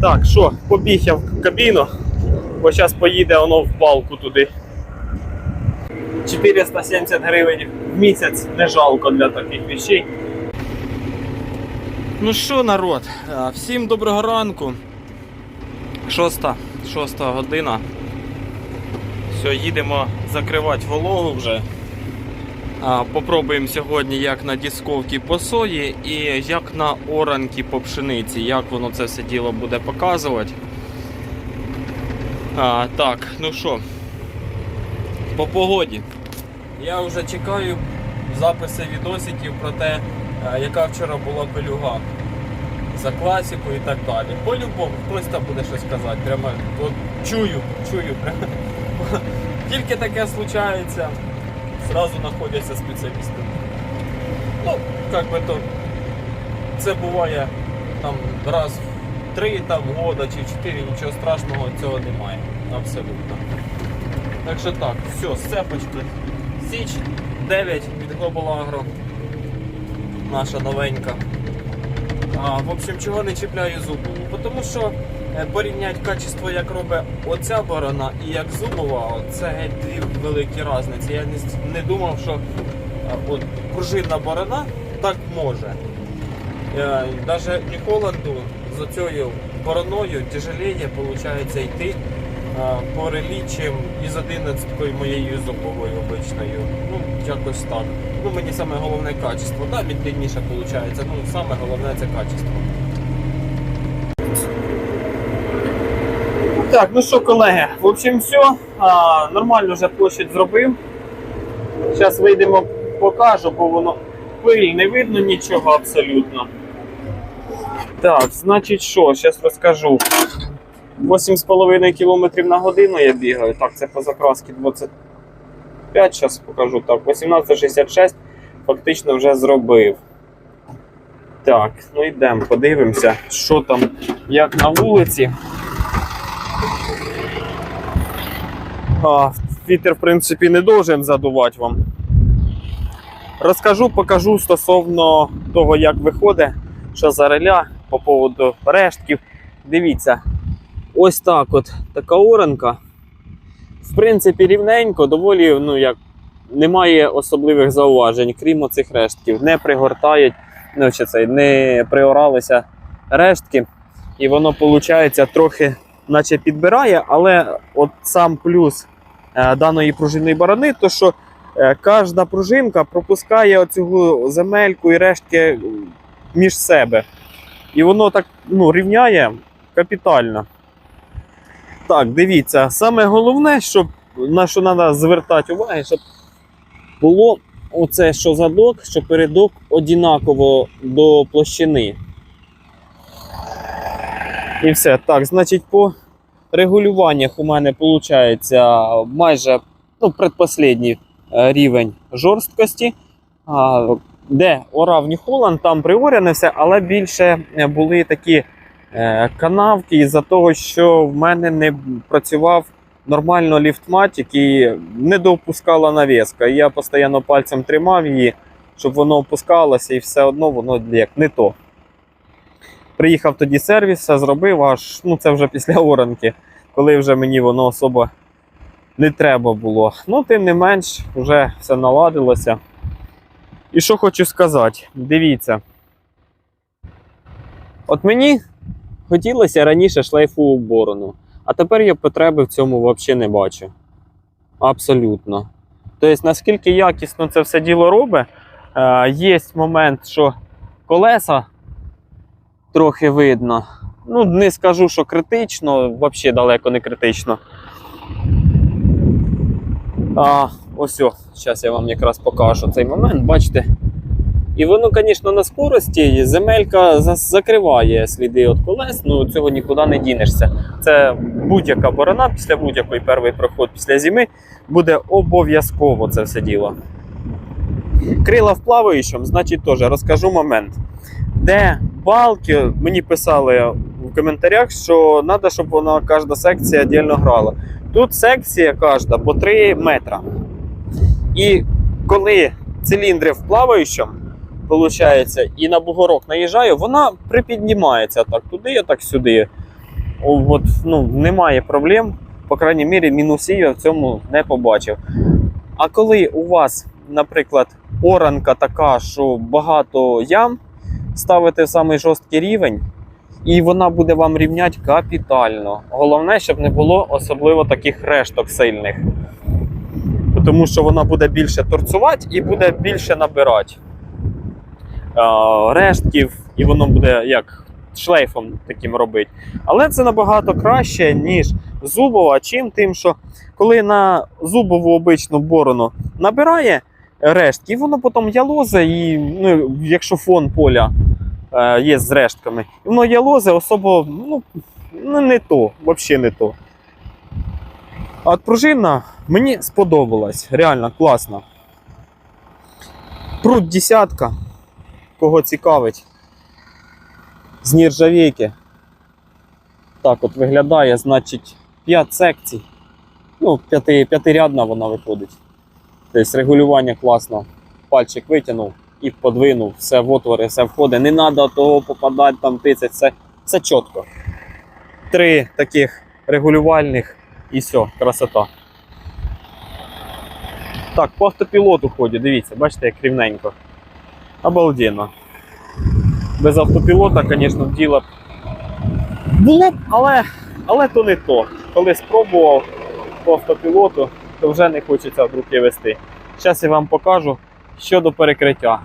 Так, що, побіг я в кабіну, бо зараз поїде воно в балку туди. 470 гривень в місяць не жалко для таких вещей. Ну що, народ, е, всім доброго ранку. Шоста, шоста година. Все, їдемо закривати вологу вже. Попробуємо сьогодні як на дисковці по сої і як на оранки по пшениці, як воно це все діло буде показувати. А, так, ну що, по погоді. Я вже чекаю записи відосиків про те, яка вчора була пелюга за класику і так далі. По-любому, хтось там буде щось казати. Прямо от, чую, чую. Прямо. Тільки таке случається, зразу знаходяться спеціалісти. Ну, як би то, це буває там раз в три там, года чи в чотири, нічого страшного цього немає. Абсолютно. Так що так, все, сцепочка. Січ 9 від Global Agro. Наша новенька. А, в общем, чого не чіпляю зубову? Бо Тому що порівняти качество, як робить оця борона і як зубова, це дві великі різниці. Я не, думав, що е, от, пружинна борона так може. Е, Даже Ніколанду з цією бороною тяжелее виходить йти е, по релі, із 11 моєю зубовою обичною. Ну, якось так. Ну, мені саме головне качество. Да, медленніше виходить. Ну, саме головне це качество. Так, ну що, колеги, в общем, все. А, нормально вже площадь зробив. Зараз вийдемо, покажу, бо воно пиль не видно нічого абсолютно. Так, значить що, зараз розкажу. 8,5 км на годину я бігаю. Так, це по закрасці 25, зараз покажу. Так, 18,66 фактично вже зробив. Так, ну йдемо, подивимося, що там, як на вулиці. А, вітер, в принципі, не должен задувати вам. Розкажу, покажу стосовно того, як виходить, що за реля по поводу рештків. Дивіться, ось так от така оранка. В принципі, рівненько, доволі, ну як, немає особливих зауважень, крім оцих рештків. Не пригортають, ну, чи це, не приоралися рештки. І воно, виходить, трохи наче підбирає, але от сам плюс е, даної пружинної барани, то що е, кожна пружинка пропускає оцю земельку і рештки між себе. І воно так ну, рівняє капітально. Так, дивіться, саме головне, щоб на що треба звертати увагу, щоб було оце, що задок, що передок однаково до площини. І все. Так, значить, по регулюваннях у мене виходить майже ну, предпоследній е, рівень жорсткості. Де орав Ніхоланд, там приоряне все, але більше е, були такі е, канавки із-за того, що в мене не працював нормально ліфтмат, який не допускала навіска. Я постійно пальцем тримав її, щоб воно опускалося, і все одно воно як не то. Приїхав тоді сервіс, все зробив, аж ну це вже після оранки, коли вже мені воно особо не треба було. Ну, тим не менш, вже все наладилося. І що хочу сказати, дивіться. От мені хотілося раніше шлейфову борону, а тепер я потреби в цьому взагалі не бачу. Абсолютно. Тобто, наскільки якісно це все діло робить, е, є момент, що колеса трохи видно. Ну, не скажу, що критично, взагалі далеко не критично. А, ось, зараз я вам якраз покажу цей момент, бачите. І воно, звісно, на скорості земелька закриває сліди від колес, ну цього нікуди не дінешся. Це будь-яка борона після будь-якої перший проход після зими буде обов'язково це все діло. Крила в плаваючому, значить теж розкажу момент. Де балки, мені писали в коментарях, що треба, щоб вона кожна секція віддільно грала. Тут секція кожна по 3 метра. І коли циліндри в плаваючому, виходить, і на бугорок наїжджаю, вона припіднімається так туди, так сюди. От, ну, немає проблем, по крайній мірі, мінусів я в цьому не побачив. А коли у вас, наприклад, оранка така, що багато ям, ставите в самий жорсткий рівень, і вона буде вам рівняти капітально. Головне, щоб не було особливо таких решток сильних. Тому що вона буде більше торцувати і буде більше набирати а, рештків, і воно буде як шлейфом таким робити. Але це набагато краще, ніж зубова, чим тим, що коли на зубову обичну борону набирає рештки, воно потім ялозе, і ну, якщо фон поля е, є з рештками, і воно ялозе особо ну, не то, взагалі не то. А от пружина мені сподобалась, реально класно. Прут десятка, кого цікавить, з нержавійки. Так от виглядає, значить, 5 секцій. Ну, п'яти, п'ятирядна вона виходить. Тобто регулювання класно. Пальчик витягнув і подвинув, все в отвори, все входить. Не треба того попадати, там тицять, все, все чітко. Три таких регулювальних і все, красота. Так, по автопілоту ходять, дивіться, бачите, як рівненько. Обалденно. Без автопілота, звісно, діло було б, але, але то не то. Коли спробував по автопілоту, то вже не хочеться в руки вести. Зараз я вам покажу щодо перекриття.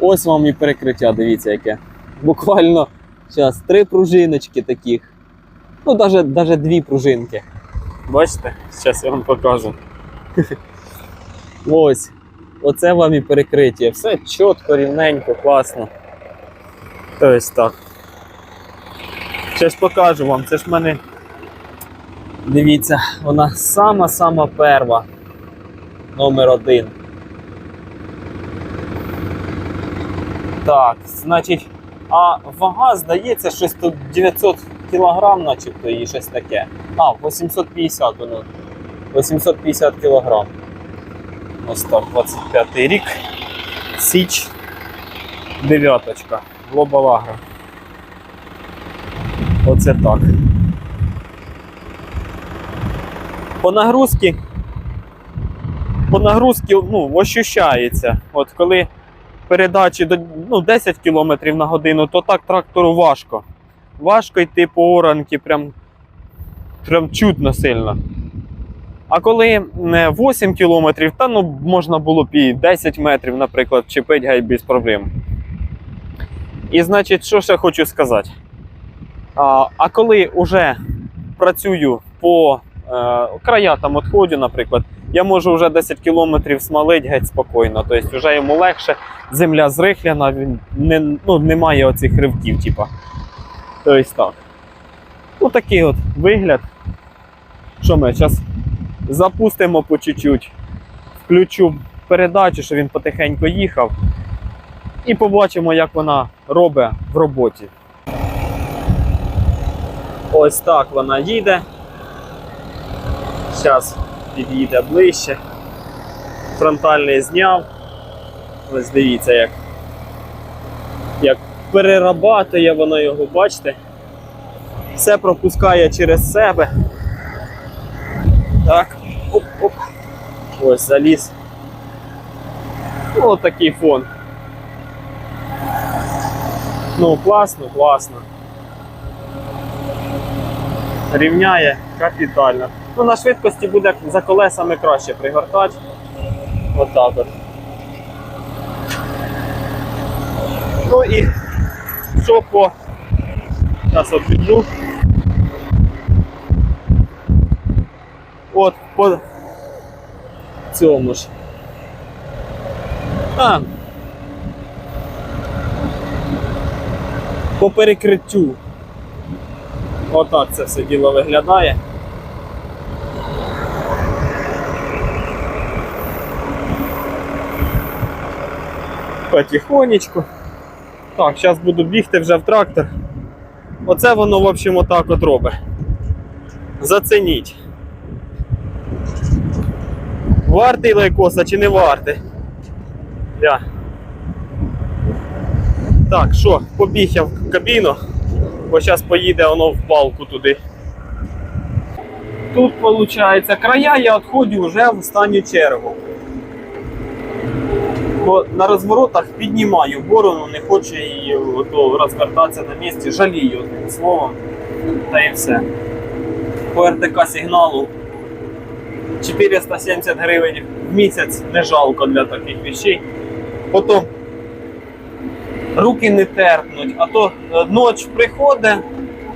Ось вам і перекриття, дивіться яке. Буквально зараз три пружиночки таких. Ну, навіть, навіть дві пружинки. Бачите? Зараз я вам покажу. Ось. Оце вам і перекриття. Все чітко, рівненько, класно. Тобто так. Зараз покажу вам. Це ж в мене. Дивіться, вона сама-сама перва. Номер один. Так, значить, а вага, здається, щось тут 900 кг, начебто, і щось таке. А, 850 воно. 850 кг. Ось так, 25 рік. Січ. Дев'яточка. Global Agro. Оце так. По нагрузці. По нагрузці ну, ощущається. От коли передачі до ну, 10 км на годину, то так трактору важко. Важко йти по оранки, прям, прям чутно сильно. А коли не 8 кілометрів, та ну можна було б і 10 метрів, наприклад, чіпить гай без проблем. І значить, що ще хочу сказати? А, а коли вже працюю по е, края там відходю, наприклад, я можу вже 10 кілометрів смалить геть спокійно. Тобто вже йому легше, земля зрихляна, він не, ну, немає оцих ривків, типа. Тобто так. Ну такий от вигляд. Що ми зараз запустимо по чуть-чуть, включу передачу, щоб він потихеньку їхав. І побачимо, як вона робить в роботі. Ось так вона їде. Зараз під'їде ближче. Фронтальний зняв. Ось дивіться, як, як перерабатує воно його, бачите? Все пропускає через себе. Так, оп-оп. Ось заліз. Ось такий фон. Ну, класно, класно. Рівняє капітально. Ну, на швидкості буде за колесами краще пригортати. Отак от. Ну і що по. Зараз от піду. От по цьому ж. А. По перекриттю. Отак це все діло виглядає. Потихонечку. Так, зараз буду бігти вже в трактор. Оце воно, в общем, отак от робить. Зацініть. Вартий лайкоса чи не вартий? Я. Так, що, побіг я в кабіну. бо зараз поїде воно в балку туди. Тут, виходить, края я відходжу вже в останню чергу. Бо на розворотах піднімаю борону, не хочу її розвертатися на місці, жалію одним словом. Та і все. По РТК сигналу 470 гривень в місяць не жалко для таких вещей. Потім руки не терпнуть, а то е, ноч приходить,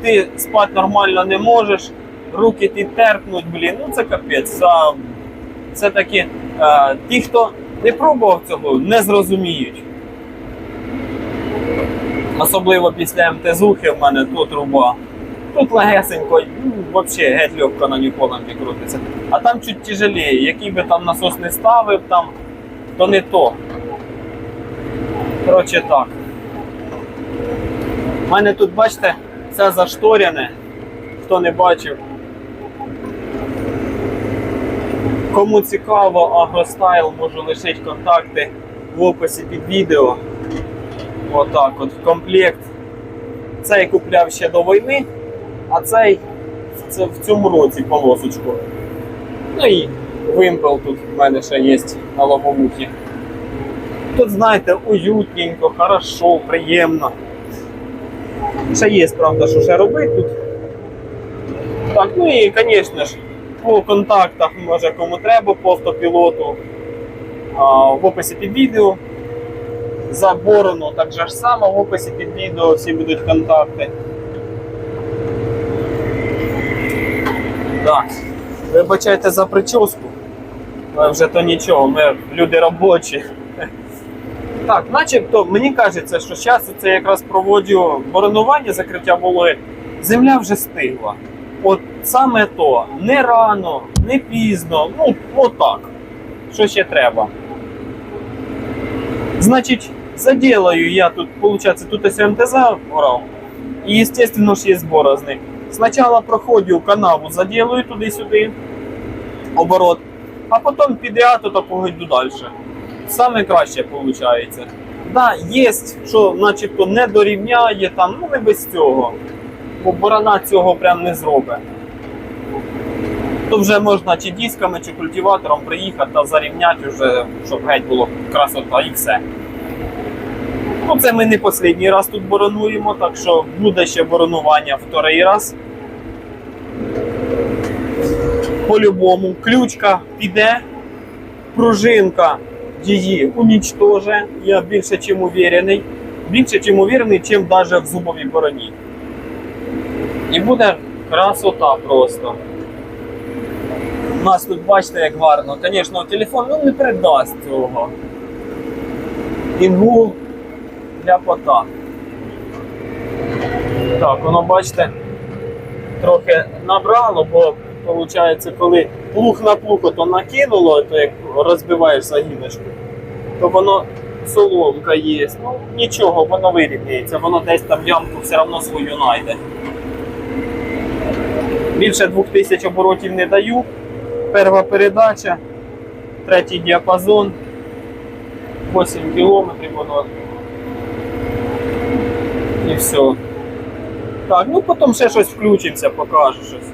ти спати нормально не можеш, руки ти терпнуть, блін, ну це капець. Такі, е, ті, хто не пробував цього, не зрозуміють. Особливо після МТЗухи в мене тут труба. Тут легесенько, ну, взагалі геть легко на Ніколанді крутиться. А там чуть тяжеліє. Який би там насос не ставив, там, то не то. Коротше так. У мене тут, бачите, все зашторяне. Хто не бачив. Кому цікаво, Агростайл, можу лишити контакти в описі під відео. Отак от в комплект. Цей купляв ще до війни, а цей це в цьому році полосочку. Ну і вимпел тут в мене ще є на лобовухі. Тут, знаєте, уютненько, хорошо, приємно. Ще є, правда, що ще робити тут. Так, ну і, звісно ж, по контактах, може кому треба по автопілоту. А, в описі під відео. За борону так же ж само в описі під відео всі будуть контакти. Так. Вибачайте за прическу. Але вже то нічого, ми люди робочі. Так, начебто, мені кажеться, що зараз це якраз проводжу боронування закриття вологи. Земля вже стигла. От саме то, не рано, не пізно, ну отак. Що ще треба? Значить, заделаю я тут, виходить, тут ось МТЗ орав. І, звісно ж, є борозни. Спочатку проходжу канаву, заделаю туди-сюди оборот, а потім підряд такого йду далі. Саме краще виходить. Да, є, що начебто не дорівняє там, ну не без цього. Бо борона цього прям не зробить. То вже можна чи дисками, чи культиватором приїхати та зарівняти, вже, щоб геть було красота і все. Ну, це ми не останній раз тут боронуємо, так що буде ще боронування вторий раз. По-любому, ключка піде, пружинка її унічтоже. Я більше чим уверений. Більше чим уверений, чим навіть в зубовій бороні. І буде красота просто. У нас тут бачите, як гарно. Звісно, телефон ну, не передасть цього. Інгул для пота. Так, воно бачите, трохи набрало, бо виходить, коли плуг на плуг то накинуло, то як розбиваєш загіночку, то воно соломка є. Ну нічого, воно вирівняється, воно десь там ямку все одно свою знайде. Більше 2000 оборотів не даю. Перша передача, третій діапазон, 8 кілометрів воно. І все. Так, ну потім ще щось включиться, покажу щось.